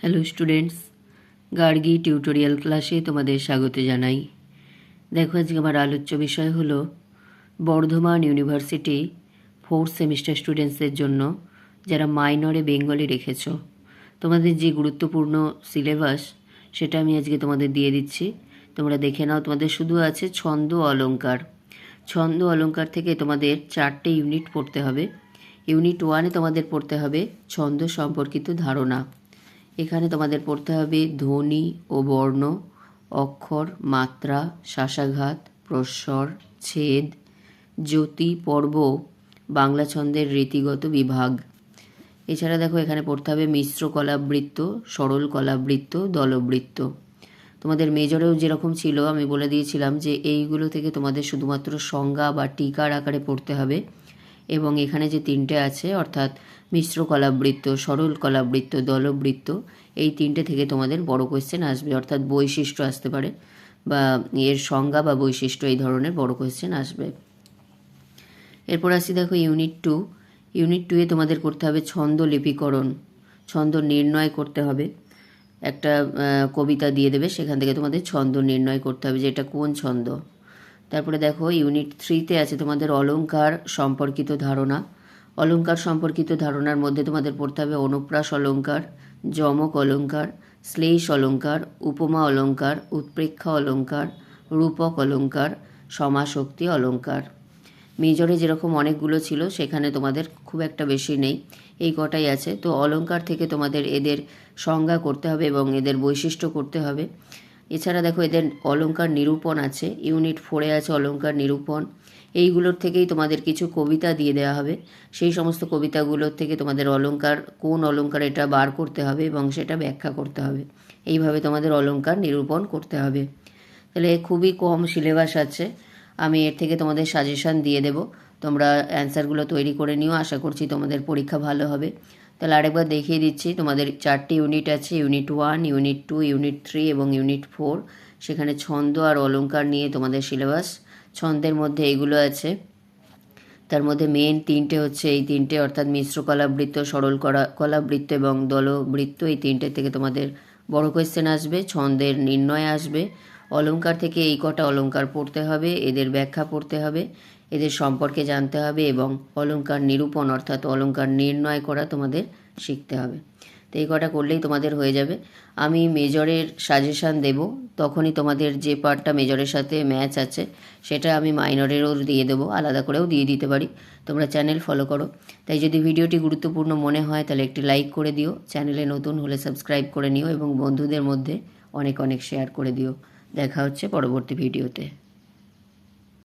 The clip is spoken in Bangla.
হ্যালো স্টুডেন্টস গার্গি টিউটোরিয়াল ক্লাসে তোমাদের স্বাগত জানাই। দেখো, আজকে আমার আলোচ্য বিষয় হলো বর্ধমান ইউনিভার্সিটি ফোর্থ সেমিস্টার স্টুডেন্টসদের জন্য যারা মাইনরে বেঙ্গলি রেখেছো। তোমাদের যে গুরুত্বপূর্ণ সিলেবাস, সেটা আমি আজকে তোমাদের দিয়ে দিচ্ছি। তোমরা দেখে নাও, তোমাদের শুধু আছে ছন্দ অলঙ্কার ছন্দ অলঙ্কার থেকে তোমাদের চারটে ইউনিট পড়তে হবে। ইউনিট ওয়ানে তোমাদের পড়তে হবে ছন্দ সম্পর্কিত ধারণা। এখানে তোমাদের পড়তে হবে ধ্বনি ও বর্ণ, অক্ষর, মাত্রা শ্বাসাঘাত প্রস্বর, ছেদ, জ্যোতি, পর্ব, বাংলা ছন্দের রীতিগত বিভাগ। এছাড়া দেখো এখানে পড়তে হবে মিশ্র কলাবৃত্ত, সরল কলাবৃত্ত, দলবৃত্ত। তোমাদের মেজরেও যেরকম ছিল, আমি বলে দিয়েছিলাম যে এইগুলো থেকে তোমাদের শুধুমাত্র সংজ্ঞা বা টিকার আকারে পড়তে হবে। এবং এখানে যে তিনটে আছে, অর্থাৎ মিশ্র কলাবৃত্ত, সরল কলাবৃত্ত, দলবৃত্ত, এই তিনটে থেকে তোমাদের বড় কোয়েশ্চেন আসবে। অর্থাৎ বৈশিষ্ট্য আসতে পারে বা এর সংজ্ঞা বা বৈশিষ্ট্য এই ধরনের বড় কোয়েশ্চেন আসবে। এরপর আসি দেখো ইউনিট টু ইউনিট টুয়ে তোমাদের করতে হবে ছন্দ লিপিকরণ, ছন্দ নির্ণয় করতে হবে। একটা কবিতা দিয়ে দেবে, সেখান থেকে তোমাদের ছন্দ নির্ণয় করতে হবে যে এটা কোন ছন্দ। তারপরে দেখো ইউনিট থ্রিতে আছে তোমাদের অলঙ্কার সম্পর্কিত ধারণা। অলঙ্কার সম্পর্কিত ধারণার মধ্যে তোমাদের পড়তে হবে অনুপ্রাস অলঙ্কার যমক অলঙ্কার শ্লেষ অলংকার, উপমা অলঙ্কার উৎপ্রেক্ষা অলংকার, রূপক অলংকার সমাশক্তি অলংকার। মেজরে যেরকম অনেকগুলো ছিল, সেখানে তোমাদের খুব একটা বেশি নেই। এই কটাই আছে। তো অলঙ্কার থেকে তোমাদের এদের সংজ্ঞা করতে হবে এবং এদের বৈশিষ্ট্য করতে হবে। এছাড়া দেখো এদের অলঙ্কার নিরূপণ আছে, ইউনিট ফোরে আছে অলংকার নিরূপণ। এইগুলোর থেকেই তোমাদের কিছু কবিতা দিয়ে দেওয়া হবে। সেই সমস্ত কবিতাগুলোর থেকে তোমাদের অলংকার, কোন অলংকার এটা বার করতে হবে এবং সেটা ব্যাখ্যা করতে হবে। এইভাবে তোমাদের অলংকার নিরূপণ করতে হবে। তাহলে খুবই কম সিলেবাস আছে। আমি এর থেকে তোমাদের সাজেশন দিয়ে দেব। তোমরা অ্যান্সারগুলো তৈরি করে নিও। আশা করছি তোমাদের পরীক্ষা ভালো হবে। তাহলে আরেকবার দেখিয়ে দিচ্ছি, তোমাদের চারটি ইউনিট আছে unit one unit two unit three এবং ইউনিট ফোর সেখানে ছন্দ আর অলংকার নিয়ে তোমাদের সিলেবাস ছন্দের মধ্যে এগুলো আছে। তার মধ্যে মেন তিনটে হচ্ছে, এই তিনটে অর্থাৎ মিশ্র কলাবৃত্ত, সরল করা, কলাবৃত্ত এবং দলবৃত্ত, এই তিনটে থেকে তোমাদের বড় কোয়েশ্চেন আসবে। ছন্দের নির্ণয় আসবে। অলংকার থেকে এই কটা অলংকার পড়তে হবে, এদের ব্যাখ্যা পড়তে হবে। এদের সম্পর্কে জানতে হবে এবং অলংকার নিরূপণ অর্থাৎ অলংকার নির্ণয় করা তোমাদের শিখতে হবে। তো এই কটা করলেই তোমাদের হয়ে যাবে। আমি মেজরের সাজেশান দেব। তখনই তোমাদের যে পার্টটা মেজরের সাথে ম্যাচ আছে, সেটা আমি মাইনরেরও দিয়ে দেবো। আলাদা করেও দিয়ে দিতে পারি। তোমরা চ্যানেল ফলো করো। তাই যদি ভিডিওটি গুরুত্বপূর্ণ মনে হয়, তাহলে একটি লাইক করে দিও। চ্যানেলে নতুন হলে সাবস্ক্রাইব করে নিও এবং বন্ধুদের মধ্যে অনেক অনেক শেয়ার করে দিও। দেখা হচ্ছে পরবর্তী ভিডিওতে